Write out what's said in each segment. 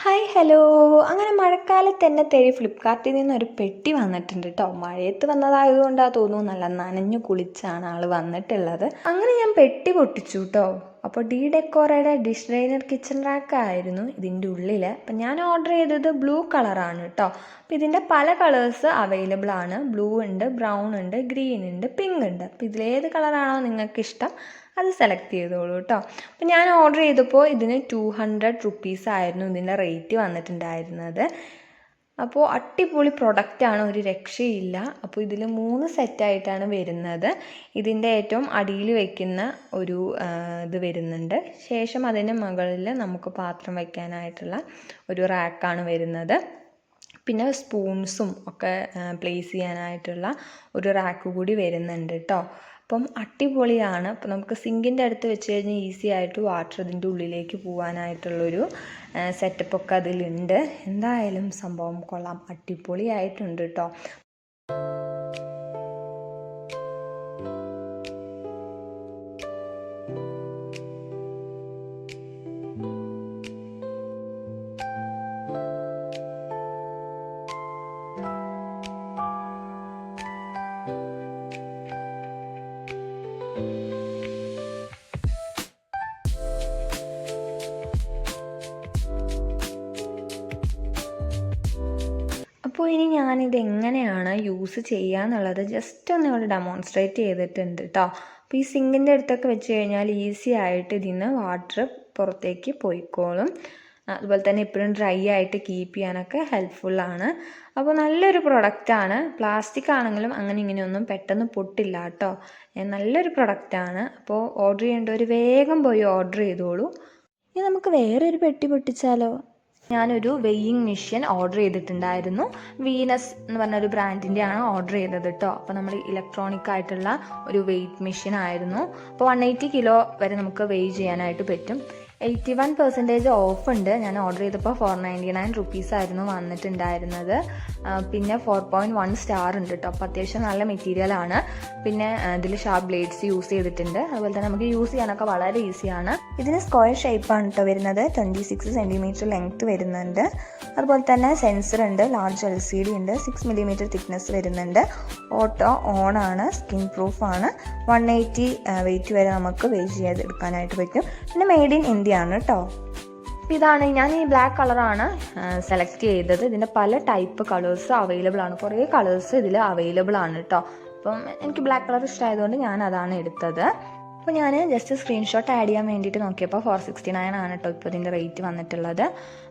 Hi hello അങ്ങനെ മഴക്കാലത്ത് തന്നെ തേടി ഫ്ലിപ്കാർട്ടിൽ നിന്ന് ഒരു പെട്ടി വന്നിട്ടുണ്ട് കേട്ടോ മഴയത്ത് വന്നതായതുകൊണ്ടാണ് തോന്നുന്നു നല്ല നനഞ്ഞു കുളിച്ചാണ് ആൾ വന്നിട്ടുള്ളത്. അങ്ങനെ ഞാൻ പെട്ടി പൊട്ടിച്ചു കേട്ടോ അപ്പോൾ ഡി ഡെക്കോറയുടെ ഡിഷ് ഡ്രൈനർ കിച്ചൺ റാക്ക് ആയിരുന്നു ഇതിന്റെ ഉള്ളിൽ അപ്പം ഞാൻ ഓർഡർ ചെയ്തത് ബ്ലൂ കളറാണ് കേട്ടോ അപ്പോൾ ഇതിന്റെ പല കളേഴ്സ് അവൈലബിൾ ആണ്. ബ്ലൂ ഉണ്ട് ബ്രൗൺ ഉണ്ട് ഗ്രീൻ ഉണ്ട് പിങ്ക് ഉണ്ട്. അപ്പോൾ ഇതിലേത് കളറാണോ നിങ്ങൾക്ക് ഇഷ്ടം അത് സെലക്ട് ചെയ്തോളൂ കേട്ടോ അപ്പോൾ ഞാൻ ഓർഡർ ചെയ്തപ്പോൾ ഇതിന് ടു ഹൺഡ്രഡ് റുപ്പീസ് ആയിരുന്നു ഇതിന്റെ റേറ്റ് വന്നിട്ടുണ്ടായിരുന്നത്. അപ്പോൾ അടിപൊളി പ്രൊഡക്റ്റാണ് ഒരു രക്ഷയില്ല. അപ്പോൾ ഇതിൽ മൂന്ന് സെറ്റായിട്ടാണ് വരുന്നത്. ഇതിന്റെ ഏറ്റവും അടിയിൽ വയ്ക്കുന്ന ഒരു ഇത് വരുന്നുണ്ട്. ശേഷം അതിന്റെ മുകളിൽ നമുക്ക് പാത്രം വയ്ക്കാനായിട്ടുള്ള ഒരു റാക്കാണ് വരുന്നത്. പിന്നെ സ്പൂൺസും ഒക്കെ പ്ലേസ് ചെയ്യാനായിട്ടുള്ള ഒരു റാക്ക് കൂടി വരുന്നുണ്ട് കേട്ടോ അപ്പം അടിപൊളിയാണ്. അപ്പം നമുക്ക് സിങ്കിന്റെ അടുത്ത് വെച്ച് കഴിഞ്ഞാൽ ഈസി ആയിട്ട് വാട്ടർ ഇതിന്റെ ഉള്ളിലേക്ക് പോകാനായിട്ടുള്ളൊരു സെറ്റപ്പൊക്കെ അതിലുണ്ട്. എന്തായാലും സംഭവം കൊള്ളാം. അടിപൊളിയായിട്ടുണ്ട് കേട്ടോ അപ്പോൾ ഇനി ഞാനിത് എങ്ങനെയാണ് യൂസ് ചെയ്യുക എന്നുള്ളത് ജസ്റ്റ് ഒന്ന് ഇവിടെ ഡെമോൺസ്ട്രേറ്റ് ചെയ്തിട്ടുണ്ട് കേട്ടോ അപ്പോൾ ഈ സിങ്കിന്റെ അടുത്തൊക്കെ വെച്ച് കഴിഞ്ഞാൽ ഈസി ആയിട്ട് ഇതിൽ നിന്ന് വാട്ടർ പുറത്തേക്ക് പോയിക്കോളും. അതുപോലെ തന്നെ എപ്പോഴും ഡ്രൈ ആയിട്ട് കീപ്പ് ചെയ്യാനൊക്കെ ഹെൽപ്ഫുള്ളാണ് അപ്പോൾ നല്ലൊരു പ്രൊഡക്റ്റാണ് പ്ലാസ്റ്റിക് ആണെങ്കിലും അങ്ങനെ ഇങ്ങനെയൊന്നും പെട്ടെന്ന് പൊട്ടില്ല കേട്ടോ നല്ലൊരു പ്രൊഡക്റ്റാണ് അപ്പോൾ ഓർഡർ ചെയ്യേണ്ടവർ വേഗം പോയി ഓർഡർ ചെയ്തോളൂ. ഇനി നമുക്ക് വേറൊരു പെട്ടി പൊട്ടിച്ചാലോ? ഞാനൊരു വെയ്യിങ് മെഷീൻ ഓർഡർ ചെയ്തിട്ടുണ്ടായിരുന്നു. വീനസ് എന്ന് പറഞ്ഞൊരു ബ്രാൻഡിന്റെയാണ് ഓർഡർ ചെയ്തത് കേട്ടോ. അപ്പോൾ നമ്മൾ ഇലക്ട്രോണിക് ആയിട്ടുള്ള ഒരു വെയ്റ്റ് മെഷീൻ ആയിരുന്നു. അപ്പോൾ വൺ എയ്റ്റി കിലോ വരെ നമുക്ക് വെയ് ചെയ്യാനായിട്ട് പറ്റും. എയ്റ്റി വൺ പെർസെന്റേജ് ഓഫ് ഉണ്ട്. ഞാൻ ഓർഡർ ചെയ്തപ്പോൾ ഫോർ നയന്റി നയൻ റുപ്പീസ് ആയിരുന്നു വന്നിട്ടുണ്ടായിരുന്നത്. പിന്നെ ഫോർ പോയിന്റ് വൺ സ്റ്റാർ ഉണ്ട് കേട്ടോ അപ്പോൾ അത്യാവശ്യം നല്ല മെറ്റീരിയൽ ആണ്. പിന്നെ ഇതിൽ ഷാർപ്പ് ബ്ലേഡ്സ് യൂസ് ചെയ്തിട്ടുണ്ട്. അതുപോലെ തന്നെ നമുക്ക് യൂസ് ചെയ്യാനൊക്കെ വളരെ ഈസിയാണ് ഇതിന് സ്ക്വയർ ഷേപ്പാണ് കേട്ടോ വരുന്നത്. ട്വന്റി സിക്സ് സെന്റിമീറ്റർ ലെങ്ത്ത് വരുന്നുണ്ട്. അതുപോലെ തന്നെ സെൻസർ ഉണ്ട്. ലാർജ് എൽ സി ഡി ഉണ്ട്. സിക്സ് മില്ലിമീറ്റർ തിക്നെസ് വരുന്നുണ്ട്. ഓട്ടോ ഓൺ ആണ്. സ്കിൻ പ്രൂഫ് ആണ്. വൺ എയ്റ്റി വെയിറ്റ് വരെ നമുക്ക് വെയിറ്റ് ചെയ്തെടുക്കാനായിട്ട് പറ്റും. പിന്നെ മെയ്ഡ് ഇൻ ഇന്ത്യ ആണ് കേട്ടോ ഇതാണ് ഞാൻ ഈ ബ്ലാക്ക് കളറാണ് സെലക്ട് ചെയ്തത്. ഇതിന്റെ പല ടൈപ്പ് കളേഴ്സ് അവൈലബിൾ ആണ്. കുറേ കളേഴ്സ് ഇതിൽ അവൈലബിൾ ആണ് കേട്ടോ അപ്പം എനിക്ക് ബ്ലാക്ക് കളർ ഇഷ്ടമായതുകൊണ്ട് ഞാൻ അതാണ് എടുത്തത്. അപ്പോൾ ഞാൻ ജസ്റ്റ് സ്ക്രീൻഷോട്ട് ആഡ് ചെയ്യാൻ വേണ്ടിയിട്ട് നോക്കിയപ്പോൾ ഫോർ സിക്സ്റ്റി നയൻ ആണ് കേട്ടോ ഇപ്പോൾ ഇതിന്റെ റേറ്റ് വന്നിട്ടുള്ളത്.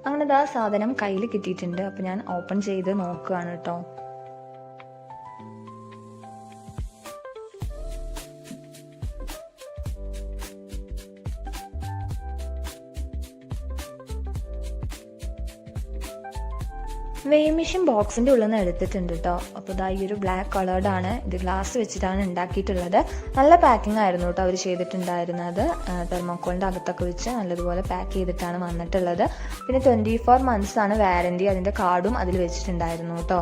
അങ്ങനെ ഇതാ സാധനം കയ്യിൽ കിട്ടിയിട്ടുണ്ട്. അപ്പോൾ ഞാൻ ഓപ്പൺ ചെയ്ത് നോക്കുകയാണ് കേട്ടോ വെയിങ് മെഷീൻ ബോക്സിന്റെ ഉള്ളിൽ നിന്ന് എടുത്തിട്ടുണ്ട് കേട്ടോ അപ്പോൾ ഇതാ ഈ ഒരു ബ്ലാക്ക് കളേർഡാണ് ഇത് ഗ്ലാസ് വെച്ചിട്ടാണ് ഉണ്ടാക്കിയിട്ടുള്ളത്. നല്ല പാക്കിംഗ് ആയിരുന്നു കേട്ടോ അവർ ചെയ്തിട്ടുണ്ടായിരുന്നത്. തെർമോക്കോളിന്റെ അകത്തൊക്കെ വെച്ച് നല്ലതുപോലെ പാക്ക് ചെയ്തിട്ടാണ് വന്നിട്ടുള്ളത്. പിന്നെ ട്വന്റി ഫോർ മന്ത്സ് ആണ് വാരന്റി അതിന്റെ കാർഡും അതിൽ വെച്ചിട്ടുണ്ടായിരുന്നു കേട്ടോ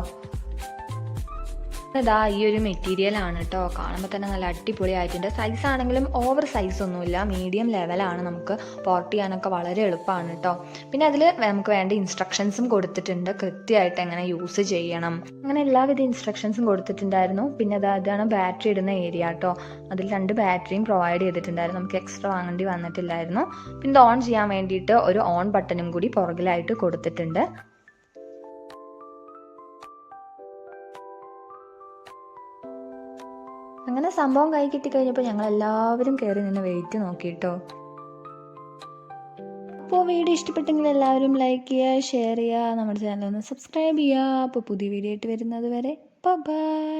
ഇതാ ഈ ഒരു മെറ്റീരിയൽ ആണ് കേട്ടോ കാണുമ്പോൾ തന്നെ നല്ല അടിപൊളിയായിട്ടുണ്ട്. സൈസ് ആണെങ്കിലും ഓവർ സൈസ് ഒന്നുമില്ല. മീഡിയം ലെവലാണ് നമുക്ക് പോർട്ട് ചെയ്യാനൊക്കെ വളരെ എളുപ്പമാണ് കേട്ടോ പിന്നെ അതിൽ നമുക്ക് വേണ്ട ഇൻസ്ട്രക്ഷൻസും കൊടുത്തിട്ടുണ്ട്. കൃത്യമായിട്ട് എങ്ങനെ യൂസ് ചെയ്യണം. അങ്ങനെ എല്ലാവിധ ഇൻസ്ട്രക്ഷൻസും കൊടുത്തിട്ടുണ്ടായിരുന്നു. പിന്നെ അത് അതാണ് ബാറ്ററി ഇടുന്ന ഏരിയ കേട്ടോ അതിൽ രണ്ട് ബാറ്ററിയും പ്രൊവൈഡ് ചെയ്തിട്ടുണ്ടായിരുന്നു. നമുക്ക് എക്സ്ട്രാ വാങ്ങേണ്ടി വന്നിട്ടില്ലായിരുന്നു. പിന്നെ ഓൺ ചെയ്യാൻ വേണ്ടിയിട്ട് ഒരു ഓൺ ബട്ടണും കൂടി പുറകിലായിട്ട് കൊടുത്തിട്ടുണ്ട്. അങ്ങനെ സംഭവം കൈ കിട്ടി കഴിഞ്ഞപ്പോൾ ഞങ്ങൾ എല്ലാവരും കയറി നിന്ന് വെയിറ്റ് നോക്കിട്ടോ. അപ്പോൾ വീഡിയോ ഇഷ്ടപ്പെട്ടെങ്കിൽ എല്ലാവരും ലൈക്ക് ചെയ്യുക ഷെയർ ചെയ്യുക നമ്മുടെ ചാനൽ ഒന്ന് സബ്സ്ക്രൈബ് ചെയ്യുക. അപ്പോൾ പുതിയ വീഡിയോ ആയിട്ട് വരുന്നത് വരെ ബൈ